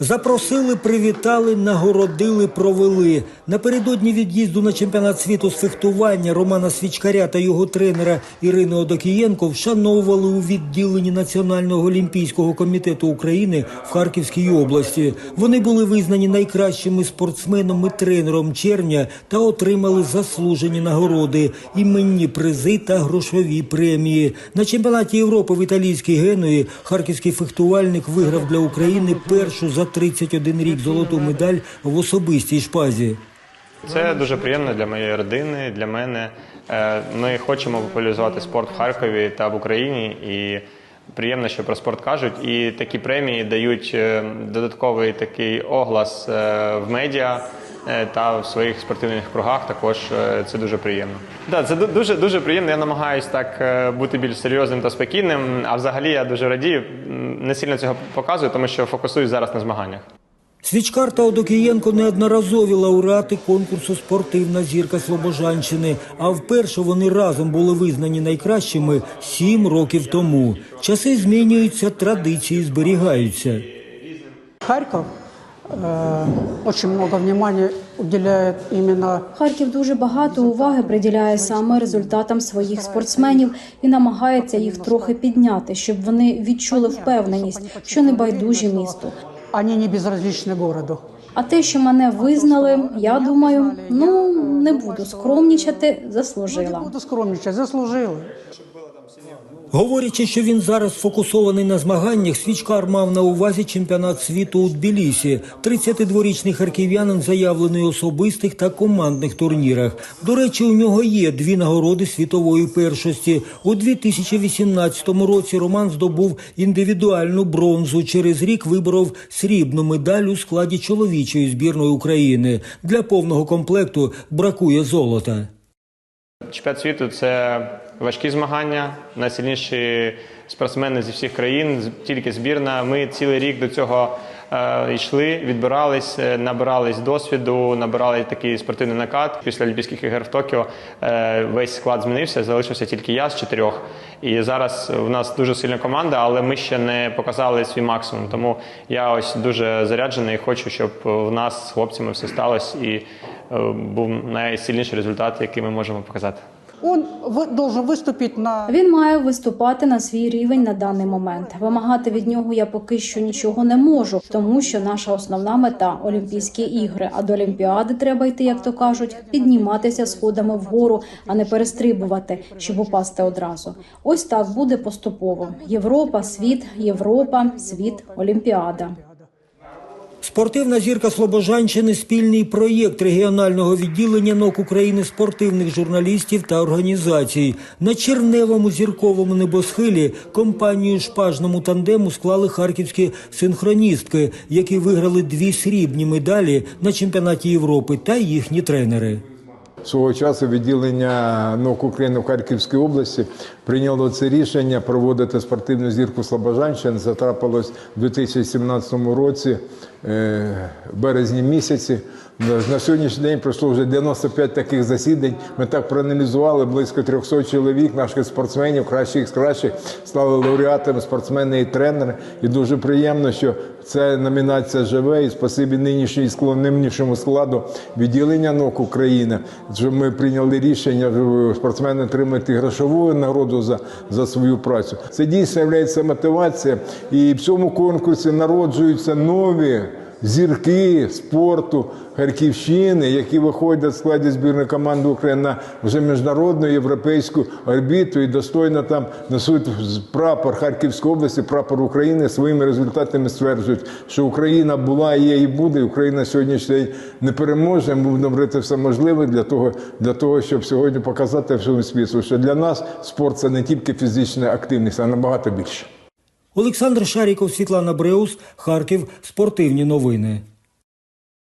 Запросили, привітали, нагородили, провели. Напередодні від'їзду на чемпіонат світу з фехтування Романа Свічкаря та його тренера Ірини Одокієнко вшановували у відділенні Національного олімпійського комітету України в Харківській області. Вони були визнані найкращими спортсменом і тренером червня та отримали заслужені нагороди, іменні призи та грошові премії. На чемпіонаті Європи в італійській Генуї харківський фехтувальник виграв для України першу за 31 рік золоту медаль в особистій шпазі. Це дуже приємно для моєї родини, для мене. Е, Ми хочемо популяризувати спорт в Харкові та в Україні. І приємно, що про спорт кажуть. І такі премії дають е, додатковий такий оглас е, в медіа. Е, Та в своїх спортивних кругах також е, це дуже приємно. Да, це дуже дуже приємно. Я намагаюся так е, бути більш серйозним та спокійним. А взагалі я дуже радію. Не сильно цього показую, тому що фокусуюсь зараз на змаганнях. Свічкар та Одокієнко неодноразові лауреати конкурсу Спортивна зірка Слобожанщини. А вперше вони разом були визнані найкращими сім років тому. Часи змінюються, традиції зберігаються. Харьков э, очень много внимания уделяет именно Харків дуже багато уваги приділяє саме результатам своїх спортсменів і намагається їх трохи підняти, щоб вони відчули впевненість, що не байдужі місту. они не безразличны городу. А те, що мене визнали, я думаю, ну не буду скромнічати, Не заслужила. буду скромничать, заслужила. Говорячи, що він зараз фокусований на змаганнях, свічкар мав на увазі чемпіонат світу у Тбілісі. 32-річний харків'янин заявлений у особистих та командних турнірах. До речі, у нього є дві нагороди світової першості. У 2018 році Роман здобув індивідуальну бронзу. Через рік виборов срібну медаль у складі чоловічої збірної України. Для повного комплекту бракує золота. Чемпіонат світу це важкі змагання, найсильніші спортсмени зі всіх країн, тільки збірна. Ми цілий рік до цього е, йшли, відбирались, е, набирались досвіду, набирали такий спортивний накат. Після Олімпійських ігор в Токіо е, весь склад змінився, залишився тільки я з чотирьох. І зараз в нас дуже сильна команда, але ми ще не показали свій максимум. Тому я ось дуже заряджений і хочу, щоб в нас з хлопцями все сталося і був найсильніший результат, який ми можемо показати. Он должен выступить на Він має виступати на свій рівень на даний момент. Вимагати від нього я поки що нічого не можу, тому що наша основна мета Олімпійські ігри. А до Олімпіади треба йти, як то кажуть, підніматися сходами вгору, а не перестрибувати, щоб упасти одразу. Ось так буде поступово: Європа, світ, Європа, світ, Олімпіада. Спортивна зірка Слобожанщини спільний проєкт регіонального відділення НОК України спортивних журналістів та організацій. На черневому зірковому небосхилі компанію шпажному тандему склали харківські синхроністки, які виграли дві срібні медалі на чемпіонаті Європи та їхні тренери. Свого часу відділення НОК України в Харківській області прийняло це рішення проводити спортивну зірку Слобожанщини. Це трапилось у 2017 році, березні місяці. На сьогоднішній день пройшло вже 95 таких засідань. Ми так проаналізували близько 300 чоловік, наших спортсменів, кращих з кращих, стали лауреатами, спортсмени і тренери. І дуже приємно, що ця номінація живе. І спасибі нинішній скло- нинішньому складу відділення НОК України, що ми прийняли рішення е, спортсмени отримати грошову нагороду за, за свою працю. Це дійсно є мотивація. І в цьому конкурсі народжуються нові. Зірки спорту Харківщини, які виходять в складі збірної команди України на вже міжнародну європейську орбіту і достойно там несуть прапор Харківської області, прапор України своїми результатами стверджують, що Україна була, є і буде. Україна сьогоднішній день не переможе. Ми будемо робити все можливе для того, для того, щоб сьогодні показати всьому світу, що для нас спорт це не тільки фізична активність, а набагато більше. Олександр Шаріков, Світлана Бреус, Харків. Спортивні новини.